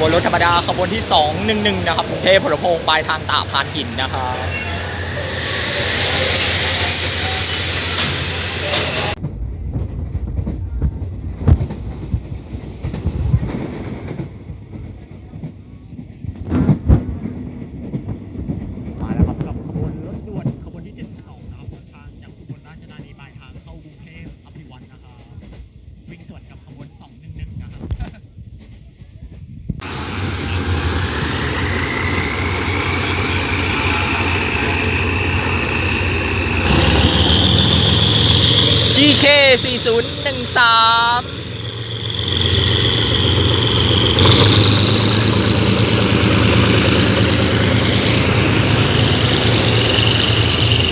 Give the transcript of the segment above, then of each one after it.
บวนรถธรรมดาขบวนที่ 211 นะครับกรุงเทพพลพงศ์ปลายทางตาพานหินนะครับ มาแล้วครับกับขบวนรถด่วนขบวนที่ 72 นะครับเดินทางจากอุบลราชธานีปลายทางเข้ากรุงเทพอภิวัตนะครับวิ่งสวนกับขบวน 211 นะครับ GK 4013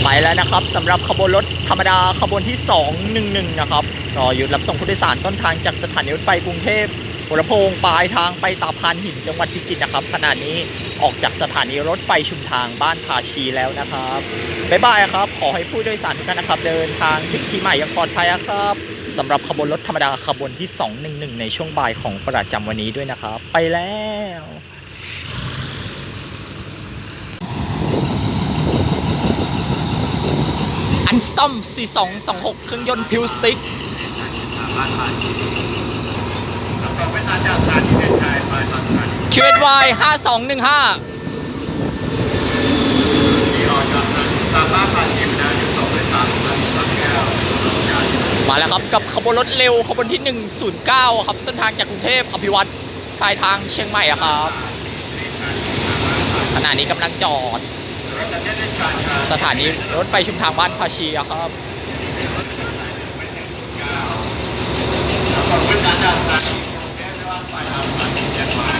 ไปแล้วนะครับสำหรับขบวนรถธรรมดาขบวนที่ 211 นะครับรอหยุดรับส่งผู้โดยสารต้นทางจากสถานีรถไฟกรุงเทพ หัวลำโพงปลายทางไปตาพานหินจังหวัดพิจิตรนะครับ ขณะนี้ออกจากสถานีรถไฟชุมทางบ้านภาชีแล้วนะครับบ๊ายบายครับ ขอให้ผู้โดยสารทุกท่านนะครับ เดินทางถึงที่หมายอย่างปลอดภัยครับสำหรับขบวนรถธรรมดาขบวนที่ 211 ในช่วงบ่ายของประจำวันนี้ด้วยนะครับ ไปแล้วอันสตอม4226 เครื่องยนต์พิวสติ๊ก นีบางแก้วใหญ่มาแล้วครับ กับขบวนรถเร็วขบวนที่ 109 ครับ ต้นทางจากกรุงเทพอภิวัตรปลายทางเชียงใหม่ครับขณะนี้กำลังจอด สถานีรถไฟชุมทางบ้านภาชีครับ แล้วก็ไปทางจากสถานีกรุงเทพว่าไปทางสถานีเชียงใหม่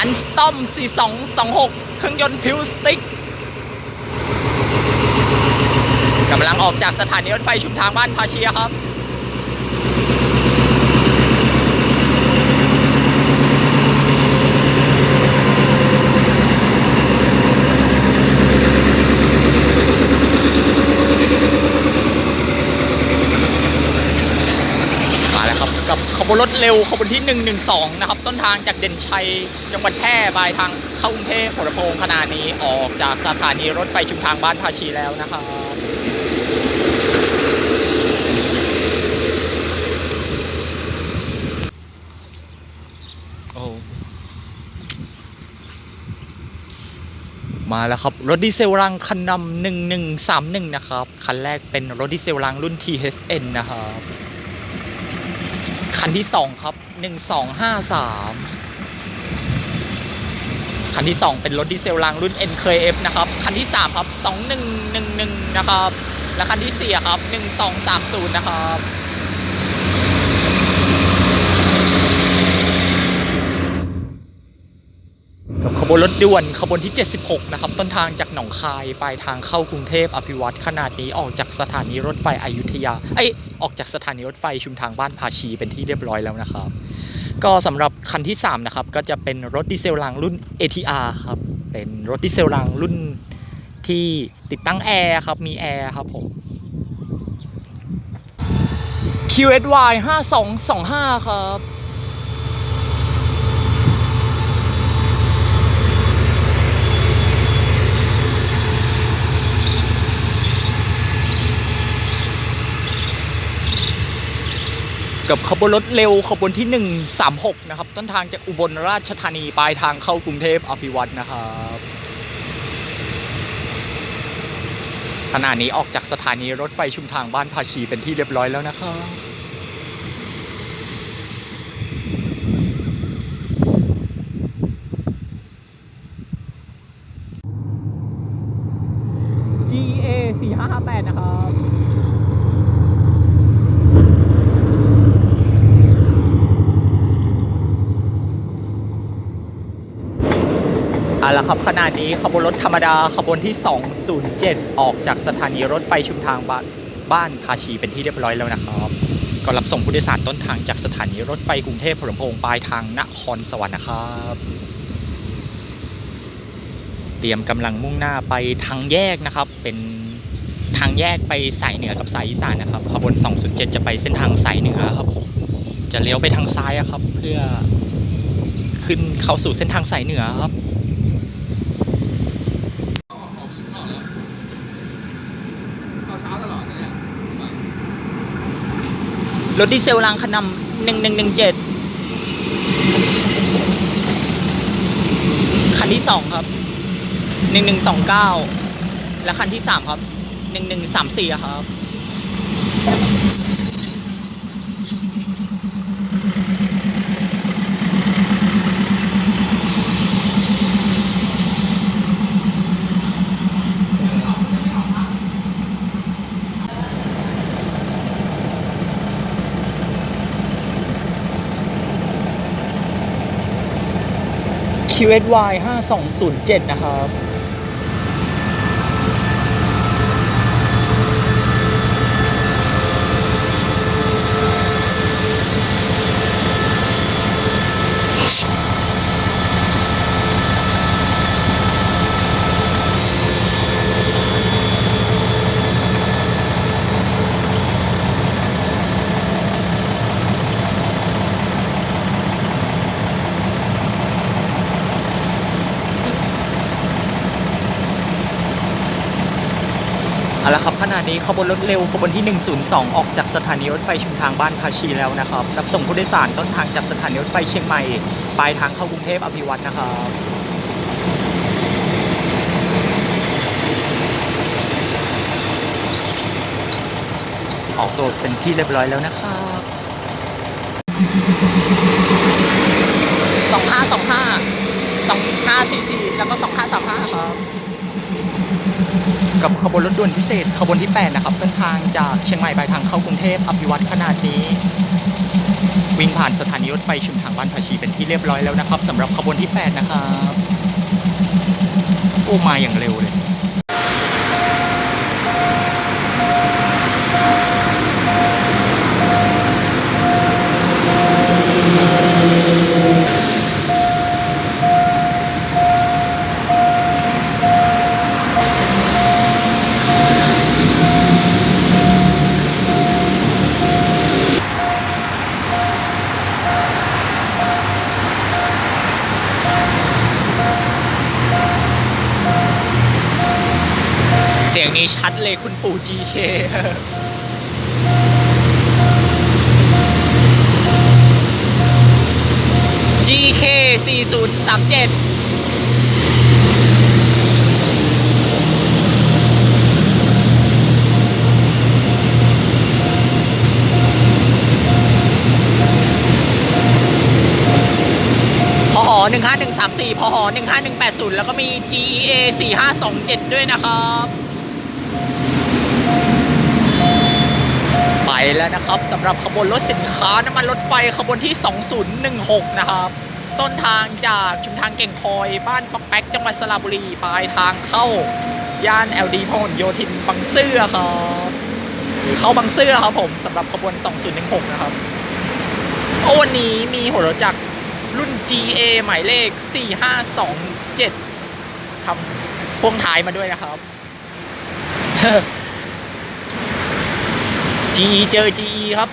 อันสตอม 4226 เครื่องยนต์พิวสติกกำลังออกจากสถานีรถไฟชุมทางบ้านพาเชียครับ มาแล้วครับ กับขบวนรถเร็วขบวนที่ 112 นะครับ ต้นทางจากเด่นชัย จังหวัดแพร่ปลายทางเข้ากรุงเทพหัวลำโพงขณะนี้ออกจากสถานีรถไฟชุมทางบ้านภาชีแล้วนะครับโอ้มาแล้วครับ รถดีเซลรังคันนำ1131นะครับ คันแรกเป็นรถดีเซลรังรุ่น THN นะครับ คันที่สองครับหนึ่งสองห้าสามคันที่สองเป็นรถดีเซลรางรุ่น NKF นะครับ คันที่สามครับสองหนึ่งหนึ่งหนึ่งนะครับ และคันที่สี่ครับหนึ่งสองสามศูนย์นะครับ กั บวนรถด่วนขบวนที่ 76 นะครับ ต้นทางจากหนองคายปลายทางเข้ากรุงเทพอภิวัตขนาดนี้ออกจากสถานีรถไฟอยุธยาเอ้ยออกจากสถานีรถไฟชุมทางบ้านภาชีเป็นที่เรียบร้อยแล้วนะครับ ก็สำหรับคันที่ 3 นะครับ ก็จะเป็นรถดีเซลรางรุ่น ATR ครับ เป็นรถดีเซลรางรุ่นที่ติดตั้งแอร์ครับ มีแอร์ครับผม QSY 5225 ครับ กับขบวนรถเร็วขบวนที่ 136 นะครับ ต้นทางจากอุบลราชธานีปลายทางเข้ากรุงเทพอภิวัตนะครับขณะนี้ออกจากสถานีรถไฟชุมทางบ้านภาชีเป็นที่เรียบร้อยแล้วนะครับ GA 4558 นะครับ เอาละครับ ขณะนี้ขบวนรถธรรมดาขบวนที่ 207 ออกจากสถานีรถไฟชุมทางบ้านบ้านภาชีเป็นที่เรียบร้อยแล้วนะครับก็รับส่งผู้โดยสารต้นทางจากสถานีรถไฟกรุงเทพพหลโพงปลายทางนครสวรรค์นะครับ เตรียมกำลังมุ่งหน้าไปทางแยกนะครับ เป็นทางแยกไปสายเหนือกับสายอีสานนะครับขบวน 207 จะไปเส้นทางสายเหนือครับจะเลี้ยวไปทางซ้ายครับ เพื่อขึ้นเข้าสู่เส้นทางสายเหนือครับ เข้าเช้าตลอดเนี่ย รถดีเซลรางคันนำหนึ่งหนึ่งหนึ่งเจ็ดคันที่สองครับหนึ่งหนึ่งสองเก้าและคันที่สามครับหนึ่งหนึ่งสามสี่ครับ QSY 5207 นะครับ เอาละครับขณะนี้ขบวนรถเร็วขบวนที่ 102 ออกจากสถานีรถไฟชุมทางบ้านภาชีแล้วนะครับ รับส่งผู้โดยสารต้นทางจากสถานีรถไฟเชียงใหม่ปลายทางเข้ากรุงเทพอภิวัตนะครับออกตัวเป็นที่เรียบร้อยแล้วนะครับ2525 2544 แล้วก็ 2535 ครับ กับขบวนรถด่วนพิเศษขบวนที่ 8 นะครับเส้นทางจากเชียงใหม่ไปทางเข้ากรุงเทพอภิวัตขนาดนี้ วิ่งผ่านสถานีรถไฟชุมทางบ้านภาชีเป็นที่เรียบร้อยแล้วนะครับสำหรับขบวนที่ 8 นะครับโอ้มาอย่างเร็วเลย เสียงนี้ชัดเลยคุณปู่ GK G K เคสี่ศูนย์สามเจ็ดพหหนึ่งห้าหนึ่งสามสี่พหอหนึ่งห้าหนึ่งแปดศูนย์แล้วก็มี GEA สี่ห้าสองเจ็ดด้วยนะครับ แล้วนะครับสำหรับขบวนรถสินค้าน้ำมันรถไฟขบวนที่ 2016 นะครับ ต้นทางจากชุมทางเก่งคอย บ้านปักแป๊กจังหวัดสระบุรีปลายทางเข้า ย่าน LD พหลโยธินบางซื่อครับหรือเข้าบางซื่อครับผมสำหรับขบวน 2016 นะครับโอวันนี้มีหัวรถจักรรุ่น GA หมายเลข 4527ทำพ่วงท้ายมาด้วยนะครับ GE เจอ GE ครับ